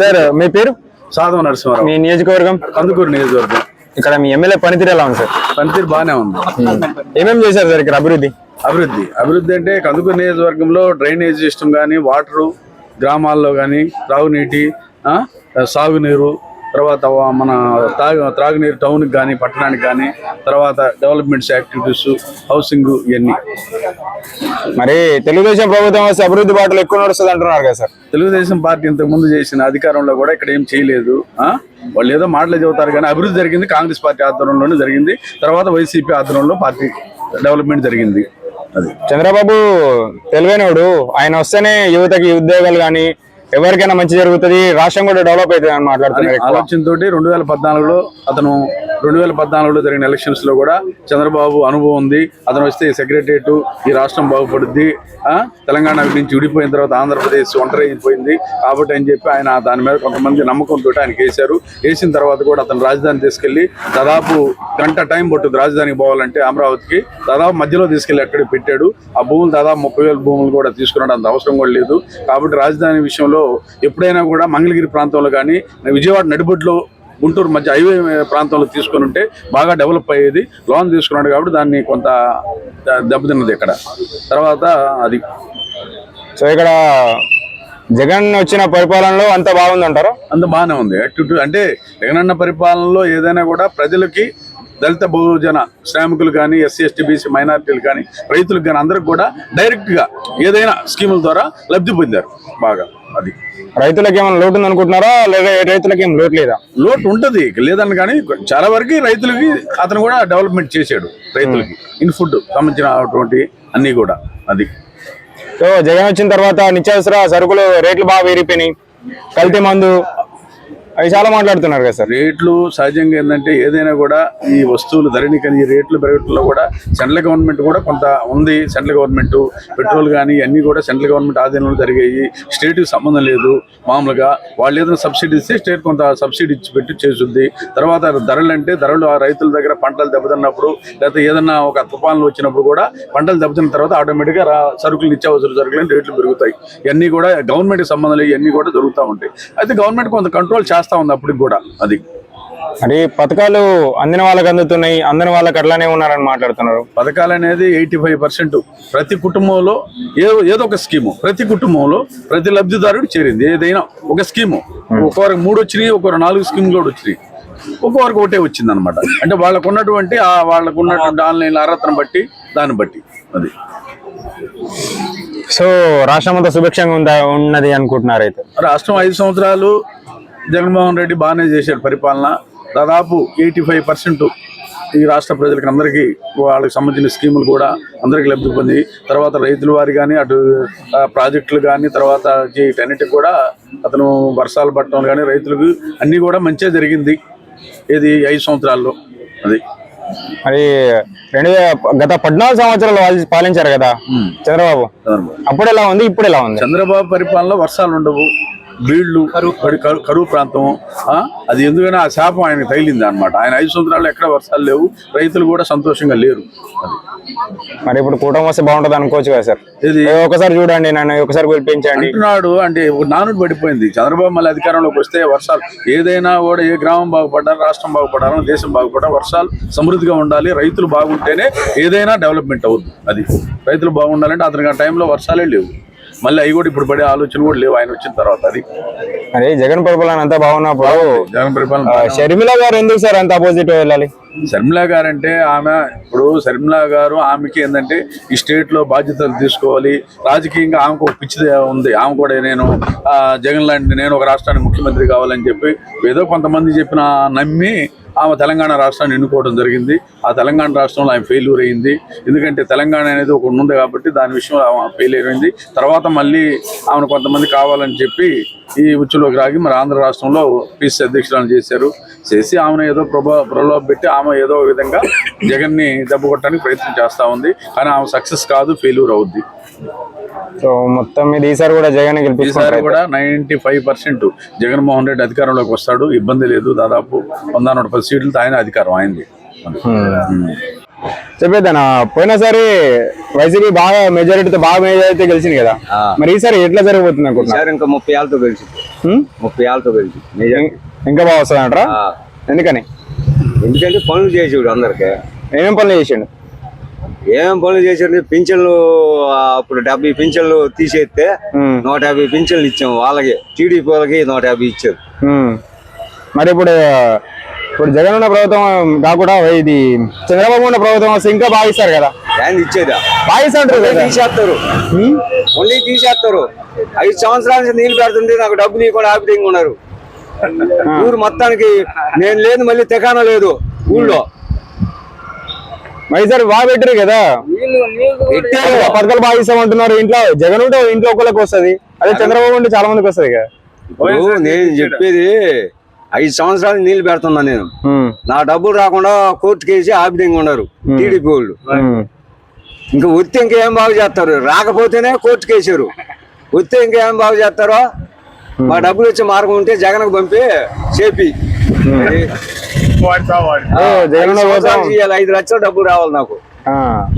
Sir మీ పేరు? సాధవ నరసింహారావు. మీ నియోజకవర్గం? కందుకూరు నియోజకవర్గం. ఇక్కడ మీ ఎమ్మెల్యే పనితీరు ఎలా ఉంది సార్? పనితీరు బాగానే ఉంది. ఏమేమి చేశారు సార్ ఇక్కడ అభివృద్ధి? అభివృద్ధి. అభివృద్ధి అంటే కందుకూరు నియోజకవర్గంలో డ్రైనేజ్ సిస్టమ్ కానీ వాటరు గ్రామాల్లో కానీ త్రాగునీటి ఆ, సాగునీరు తర్వాత మన తాగు త్రాగునీరు టౌన్కి కానీ పట్టణానికి కానీ తర్వాత డెవలప్మెంట్స్ యాక్టివిటీస్ హౌసింగ్ ఇవన్నీ. మరి తెలుగుదేశం ప్రభుత్వం వస్తే అభివృద్ధి బాటలు ఎక్కువ నడుస్తుంది అంటున్నారు కదా సార్. తెలుగుదేశం పార్టీ ఇంతకు ముందు చేసిన అధికారంలో కూడా ఇక్కడ ఏం చేయలేదు? వాళ్ళు ఏదో మాటలు చెబుతారు కానీ అభివృద్ధి జరిగింది కాంగ్రెస్ పార్టీ ఆధ్వర్యంలోనే జరిగింది తర్వాత వైసీపీ ఆధ్వర్యంలో పార్టీ డెవలప్మెంట్ జరిగింది. అది. చంద్రబాబు తెలివైనడు. ఆయన వస్తేనే యువతకి ఉద్యోగాలు కానీ ఎవరికైనా మంచి జరుగుతుంది రాష్ట్రం కూడా డెవలప్ అవుతుంది అని మాట్లాడుతున్నారు. ఆలోచనతోటి రెండు వేల పద్నాలుగులో అతను రెండు వేల పద్నాలుగులో జరిగిన ఎలక్షన్స్లో కూడా చంద్రబాబు అనుభవం ఉంది. అతను వస్తే సెక్రటరియట్ ఈ రాష్ట్రం బాగుపడుద్ది. తెలంగాణ నుంచి విడిపోయిన తర్వాత ఆంధ్రప్రదేశ్ ఒంటరి అయిపోయింది. కాబట్టి అని చెప్పి ఆయన దాని మీద కొంతమంది నమ్మకంతో ఆయన వేశారు వేసిన తర్వాత కూడా అతను రాజధాని తీసుకెళ్ళి దాదాపు గంట టైం పట్టుద్ది రాజధానికి పోవాలంటే అమరావతికి. దాదాపు మధ్యలో తీసుకెళ్ళి అక్కడ పెట్టాడు. ఆ భూములు దాదాపు ముప్పై వేల భూములు కూడా తీసుకున్నాడు అంత అవసరం కూడా లేదు. కాబట్టి రాజధాని విషయంలో ఎప్పుడైనా కూడా మంగళగిరి ప్రాంతంలో కానీ విజయవాడ నడిబొడ్లో గుంటూరు మధ్య హైవే ప్రాంతంలో తీసుకుని ఉంటే బాగా డెవలప్ అయ్యేది. లోన్ తీసుకున్నాడు కాబట్టి దాన్ని కొంత దెబ్బతిన్నది ఇక్కడ. తర్వాత అది సో ఇక్కడ జగన్ వచ్చిన పరిపాలనలో అంత బాగుందంటారు? అంత బాగానే ఉంది. అటు అంటే జగనన్న పరిపాలనలో ఏదైనా కూడా ప్రజలకి దళిత బహుజన శ్రామికులు కానీ ఎస్సీ ఎస్టీ బీసీ మైనారిటీలు కానీ రైతులకు కానీ అందరికి కూడా డైరెక్ట్గా ఏదైనా స్కీముల ద్వారా లబ్ధి పొందారు. బాగా అది. రైతులకు ఏమైనా లోటు ఉంది అనుకుంటున్నారా లేదా రైతులకు ఏం లోటు లేదా? లోటు ఉంటది. లేదని కానీ చాలా వరకు రైతులకి అతను కూడా డెవలప్మెంట్ చేశాడు రైతులకి. ఇన్ ఫుడ్ సంబంధించినటువంటి అన్ని కూడా అది. సో జగన్ వచ్చిన తర్వాత నిత్యావసర సరుకులు రేట్లు బాగా పెరిగిపోయినాయి. కల్తీ మందు అవి చాలా మాట్లాడుతున్నారు కదా సార్. రేట్లు సహజంగా ఏంటంటే ఏదైనా కూడా ఈ వస్తువులు ధరని కానీ రేట్లు పెరగటంలో కూడా సెంట్రల్ గవర్నమెంట్ కూడా కొంత ఉంది. సెంట్రల్ గవర్నమెంట్ పెట్రోల్ కానీ అన్నీ కూడా సెంట్రల్ గవర్నమెంట్ ఆధీనంలో జరిగాయి. స్టేట్కి సంబంధం లేదు. మామూలుగా వాళ్ళు ఏదైనా సబ్సిడీ ఇస్తే స్టేట్ కొంత సబ్సిడీ ఇచ్చి పెట్టి చేస్తుంది. తర్వాత ధరలు అంటే ధరలు ఆ రైతుల దగ్గర పంటలు దెబ్బతిన్నప్పుడు లేకపోతే ఏదన్నా ఒక తుఫాన్లు వచ్చినప్పుడు కూడా పంటలు దెబ్బతిన్న తర్వాత ఆటోమేటిక్గా సరుకులు నిత్యావసర సరుకులు రేట్లు పెరుగుతాయి. ఇవన్నీ కూడా గవర్నమెంట్కి సంబంధం లేవు ఇవన్నీ కూడా జరుగుతూ ఉంటాయి. అయితే గవర్నమెంట్ కొంత కంట్రోల్ చేస్తూ ఉంది అప్పటికి కూడా. అది. మరి పథకాలు అందిన వాళ్ళకి అందుతున్నాయి అందని వాళ్ళకి అట్లానే ఉన్నారని మాట్లాడుతున్నారు. పథకాలు అనేది ఎయిటీ ఫైవ్ పర్సెంట్. ప్రతి కుటుంబంలో ఏదో ఏదో ఒక స్కీము. ప్రతి కుటుంబంలో ప్రతి లబ్ధిదారుడు చేరింది. ఏదైనా ఒక స్కీము. ఒక్కొక్కరికి మూడు వచ్చినాయి ఒక్కొక్క నాలుగు స్కీములు కూడా వచ్చినాయి. ఒక్కొక్కరికి ఒకటే వచ్చింది అనమాట అంటే వాళ్ళకు ఉన్నటువంటి ఆ వాళ్ళకు ఉన్నటువంటి ఆన్లైన్ అర్హతను బట్టి దాన్ని బట్టి. అది. సో రాష్ట్రం అంతా సుభిక్షంగా ఉందా ఉన్నది అనుకుంటున్నారు అయితే రాష్ట్రం ఐదు సంవత్సరాలు జగన్మోహన్ రెడ్డి బాగానే చేశాడు పరిపాలన. దాదాపు ఎయిటీ ఫైవ్ పర్సెంట్ ఈ రాష్ట్ర ప్రజలకు అందరికీ వాళ్ళకి సంబంధించిన స్కీములు కూడా అందరికీ లబ్ధి పొంది తర్వాత రైతుల వారి కానీ అటు ప్రాజెక్టులు కానీ తర్వాత వీటన్నిటికి కూడా అతను వర్షాలు పట్టడం కానీ రైతులకు అన్నీ కూడా మంచిగా జరిగింది. ఇది ఐదు సంవత్సరాల్లో అది. మరి రెండు గత పద్నాలుగు సంవత్సరాలు వాళ్ళు పాలించారు కదా చంద్రబాబు. చంద్రబాబు. అప్పుడు ఎలా ఉంది? ఇప్పుడు ఎలా ఉంది? చంద్రబాబు పరిపాలనలో వర్షాలు ఉండవు. బీళ్ళు కరువు ప్రాంతం? అది ఎందుకని ఆ శాపం ఆయనకు తగిలింది అనమాట ఆయన ఐదు సంవత్సరాలు ఎక్కడ వర్షాలు లేవు రైతులు కూడా సంతోషంగా లేరు. మరి ఇప్పుడు కూటమి వస్తే బాగుంటది అనుకోవచ్చు కదా సార్. ఇది ఒకసారి చూడండి నన్ను ఒకసారి పిలిపించండి. అంటున్నాడు అంటే నానుడు పడిపోయింది. చంద్రబాబు మళ్ళీ అధికారంలోకి వస్తే వర్షాలు ఏదైనా కూడా ఏ గ్రామం బాగుపడాలి రాష్ట్రం బాగుపడాలి దేశం బాగుపడాలి వర్షాలు సమృద్ధిగా ఉండాలి రైతులు బాగుంటేనే ఏదైనా డెవలప్మెంట్ అవుతుంది అది. రైతులు బాగుండాలంటే అతనికి ఆ టైంలో వర్షాలే లేవు. మళ్ళీ అవి కూడా ఇప్పుడు పడే ఆలోచన కూడా లేవు. ఆయన వచ్చిన తర్వాత అది. మరి జగన్ పరిపాలన అంతా బాగున్నప్పుడు జగన్ పరిపాలన షర్మిల గారు ఎందుకు సార్ అంత అపోజిట్ వెళ్ళాలి? శర్మిల గారు అంటే ఆమె ఇప్పుడు శర్మిల గారు ఆమెకి ఏంటంటే ఈ స్టేట్లో బాధ్యతలు తీసుకోవాలి. రాజకీయంగా ఆమెకు ఒక పిచ్చి ఉంది. ఆమె కూడా నేను జగన్ లాంటి నేను ఒక రాష్ట్రానికి ముఖ్యమంత్రి కావాలని చెప్పి ఏదో కొంతమంది చెప్పిన నమ్మి ఆమె తెలంగాణ రాష్ట్రాన్ని ఎన్నుకోవడం జరిగింది. ఆ తెలంగాణ రాష్ట్రంలో ఆమె ఫెయిల్యూర్ అయింది ఎందుకంటే తెలంగాణ అనేది ఒక ఉంది కాబట్టి దాని విషయంలో ఆమె ఫెయిల్ అయింది తర్వాత మళ్ళీ ఆమెను కొంతమంది కావాలని చెప్పి ఈ ఉచ్చులోకి రాగి మరి ఆంధ్ర రాష్ట్రంలో పీసీ అధ్యక్షులను చేశారు. చేసి ఆమెను ఏదో ప్రభా ప్రలోభ పెట్టి ఆమె ఏదో విధంగా జగన్ని దెబ్బ కొట్టడానికి ప్రయత్నం చేస్తూ ఉంది. కానీ ఆమె సక్సెస్ కాదు ఫెయిల్యూర్ అవుద్ది. సో మొత్తం మీద ఈసారి కూడా జగన్ ఈసారి కూడా ninety five percent Jaganmohan Reddy అధికారంలోకి వస్తాడు. ఇబ్బంది లేదు. దాదాపు వంద నూట పది సీట్లతో ఆయన అధికారం అయింది. చెప్పేద్దానా పోయినసారి వైసీపీ బాగా మెజారిటీతో బాగా మెజారిటీ గెలిచింది కదా. మరి ఈసారి ఎట్లా జరగబోతుంది అనుకుంటున్నా ఈసారి ఇంకా ముప్పై ఏళ్ళతో గెలిచింది? ముప్పై ఏళ్ళతో గెలిచింది. ఇంకా బాగా వస్తుంది అంటారా. ఎందుకని? ఎందుకంటే పనులు చేసేవాడు అందరికి. ఏమేం పనులు చేసిండు? ఏం పనులు చేశారు? పింఛన్లు అప్పుడు డెబ్బై పింఛన్లు తీసేస్తే. నూట యాభై పింఛన్లు ఇచ్చాం వాళ్ళకి. టీడీపీ వాళ్ళకి నూట యాభై ఇచ్చారు. మరి ఇప్పుడు ఇప్పుడు జగన్ ఉన్న ప్రభుత్వం కాకుండా ఇది చంద్రబాబు ఉన్న ప్రభుత్వం వస్తే ఇంకా బాగా ఇస్తారు కదా? ఏంది ఇచ్చేదా? కదా? తీసేస్తారు? ఉండి తీసేస్తారు. ఐదు సంవత్సరాల నుంచి నీళ్ళు పెడుతుంటే నాకు డబ్బులు ఇవ్వకుండా ఆపిటంగా ఉన్నారు. ఊరు మొత్తానికి నేను లేదు మళ్ళీ తెకాన లేదు ఊళ్ళో. మరి ఈసారి బాగా పెట్టారు కదా. పథకాలు బాగా ఇస్తామంటున్నారు ఇంట్లో జగన్ ఉంటే ఇంట్లో ఒకళ్ళకి వస్తది. అదే చంద్రబాబు ఉంటే చాలా మందికి వస్తది ఇప్పుడు నేను చెప్పేది ఐదు సంవత్సరాలు నీళ్ళు పెడుతున్నా నేను. నా డబ్బులు రాకుండా కోర్టుకి వేసి ఆపిటంగా ఉన్నారు. టీడీపీ వాళ్ళు. ఇంకా వస్తే ఇంకేం బాగు చేస్తారు? రాకపోతేనే కోర్టుకి వేసారు వస్తే ఇంకేం బాగు చేస్తారో? మా డబ్బులు వచ్చే మార్గం ఉంటే జగన్కు పంపి చేపి. జగన్ ఐదు లక్షలు డబ్బులు రావాలి నాకు.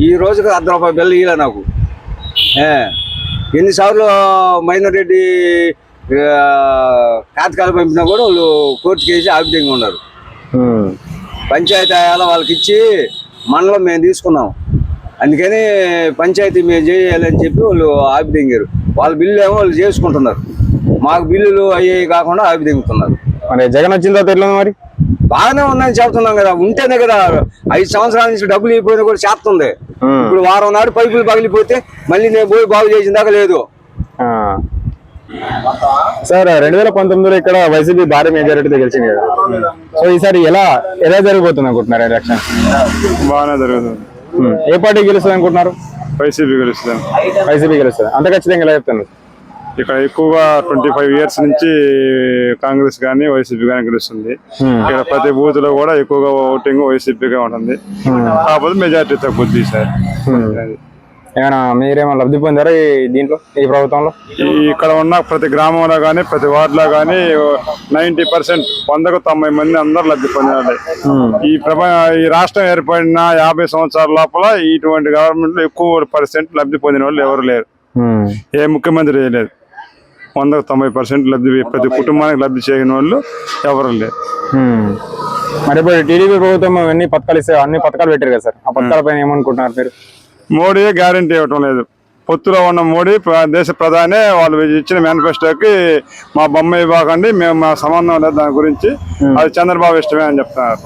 ఈ రోజుకి అర్ధ రూపాయి బిల్లు ఇయ్యలే నాకు. ఎన్నిసార్లు మైనర్ రెడ్డి కాతకాలు పంపినా కూడా వాళ్ళు కోర్టుకి వేసి ఆపిటంగా ఉన్నారు. పంచాయతీ ఆయాల వాళ్ళకి ఇచ్చి మండలం మేము తీసుకున్నాం. అందుకని పంచాయతీ మేము చేయాలని చెప్పి వాళ్ళు ఆపి దింగారు వాళ్ళ బిల్లు ఏమో వాళ్ళు చేసుకుంటున్నారు. మాకు బిల్లులు అయ్యేవి కాకుండా ఆపి దింగుతున్నారు మరి జగన్ వచ్చిన తర్వాత ఎట్లా మరి? బాగానే ఉందని చెప్తున్నాం కదా ఉంటేనే కదా ఐదు సంవత్సరాల నుంచి డబ్బులు ఇవ్వకపోయినా కూడా చేస్తుంది. ఇప్పుడు వారం నాడు పైపులు పగిలిపోతే మళ్ళీ నేను పోయి బాగు చేసిన దాకా లేదు. ఆ. సార్ రెండు వేల పంతొమ్మిదిలో ఇక్కడ వైసీపీ భారీ మెజారిటీతో గెలిచింది కదా. సో ఈసారి ఎలా ఎలా జరగబోతుంది అనుకుంటున్నారు ఎలక్షన్ బాగానే జరుగుతుంది. ఏ పార్టీ గెలుస్తుంది అనుకుంటున్నారు? వైసీపీ గెలుస్తుంది. వైసీపీ గెలుస్తుంది. అంత ఖచ్చితంగా ఎలా చెప్తాను? ఇక్కడ ఎక్కువగా ట్వంటీ ఫైవ్ ఇయర్స్ నుంచి కాంగ్రెస్ కానీ వైసీపీ కానీ గెలుస్తుంది. ఇక్కడ ప్రతి బూత్లో కూడా ఎక్కువగా ఓటింగ్ వైసీపీగా ఉంటుంది. కాకపోతే మెజారిటీ తగ్గుద్ది సార్. ఏమైనా మీరేమైనా లబ్ధి పొందారా ఈ దీంట్లో ఈ ప్రభుత్వంలో? ఇక్కడ ఉన్న ప్రతి గ్రామంలో కానీ ప్రతి వార్డులో కానీ నైన్టీ పర్సెంట్ వందకు తొంభై మంది అందరు లబ్ధి పొందినారు ఈ ప్రపంచ ఈ రాష్ట్రం ఏర్పడిన యాభై సంవత్సరాల లోపల ఇటువంటి గవర్నమెంట్లో ఎక్కువ పర్సెంట్ లబ్ధి పొందిన వాళ్ళు ఎవరు లేరు. ఏ ముఖ్యమంత్రి చేయలేదు వందకు తొంభై పర్సెంట్ లబ్ధి ప్రతి కుటుంబానికి లబ్ధి చేయని వాళ్ళు ఎవరు లేరు. హ్మ్. మరి ఇప్పుడు టీడీపీ ప్రభుత్వం అన్ని పథకాలు ఇస్తే అన్ని పథకాలు పెట్టారు కదా సార్? ఆ పథకాల పైన ఏమనుకుంటున్నారు మీరు? మోడీ గ్యారంటీ ఇవ్వటం లేదు. పొత్తులో ఉన్న మోడీ దేశ ప్రధాని వాళ్ళు ఇచ్చిన మేనిఫెస్టోకి మా బొమ్మ ఇవ్వకండి మేము మా సంబంధం లేదు దాని గురించి. అది చంద్రబాబు ఇష్టమే అని చెప్తున్నారు.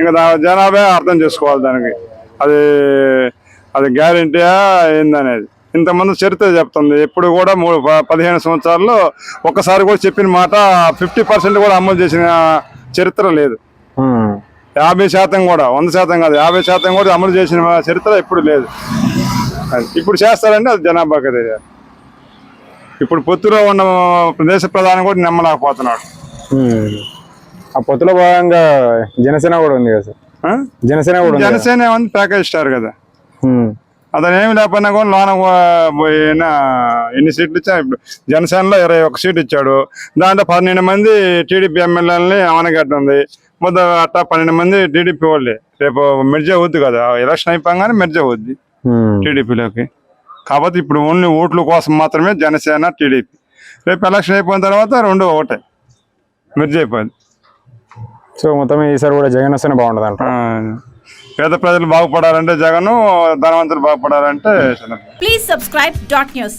ఇంకా జనాభా అర్థం చేసుకోవాలి దానికి. అది అది గ్యారంటీయా ఏందనేది? ఇంతమంది చరిత్ర చెప్తుంది ఎప్పుడు కూడా మూడు ప- పదిహేను సంవత్సరాల్లో ఒక్కసారి కూడా చెప్పిన మాట ఫిఫ్టీ పర్సెంట్ కూడా అమలు చేసిన చరిత్ర లేదు. యాభై శాతం కూడా వంద శాతం కాదు యాభై శాతం కూడా అమలు చేసిన చరిత్ర ఎప్పుడు లేదు ఇప్పుడు చేస్తారంటే అది జనాభాకి తెలియదు ఇప్పుడు పొత్తులో ఉన్న దేశ ప్రధాని కూడా నమ్మలేకపోతున్నాడు. ఆ పొత్తులో భాగంగా జనసేన కూడా ఉంది కదా సార్? జనసేన కూడా ఉంది. జనసేన ఏమన్నా ప్యాకేజ్ స్టార్ కదా. అతను ఏమి లేకపోయినా కూడా లోన పోయిన ఎన్ని సీట్లు ఇచ్చా ఇప్పుడు జనసేనలో ఇరవై ఒక సీట్ ఇచ్చాడు. దాంట్లో పన్నెండు మంది టీడీపీ ఎమ్మెల్యేలని ఆనగడ్డ ఉంది మొదట అట్టా పన్నెండు మంది టీడీపీ వాళ్ళే. రేపు మెర్జ్ అవుద్ది కదా ఎలక్షన్ అయిపోగానే మెర్జ్ అవుద్ది. టీడీపీలోకి. కాకపోతే ఇప్పుడు ఓన్లీ ఓట్ల కోసం మాత్రమే జనసేన టీడీపీ. రేపు ఎలక్షన్ అయిపోయిన తర్వాత రెండు ఒకటే. మెర్జ్ అయిపోయింది. సో మొత్తం ఈసారి కూడా జగన్ వస్తేనే బాగుంటుంది అంట పేద ప్రజలు బాగుపడాలంటే జగన్ ధనవంతులు బాగుపడాలంటే ప్లీజ్ సబ్స్క్రైబ్ డాట్ న్యూస్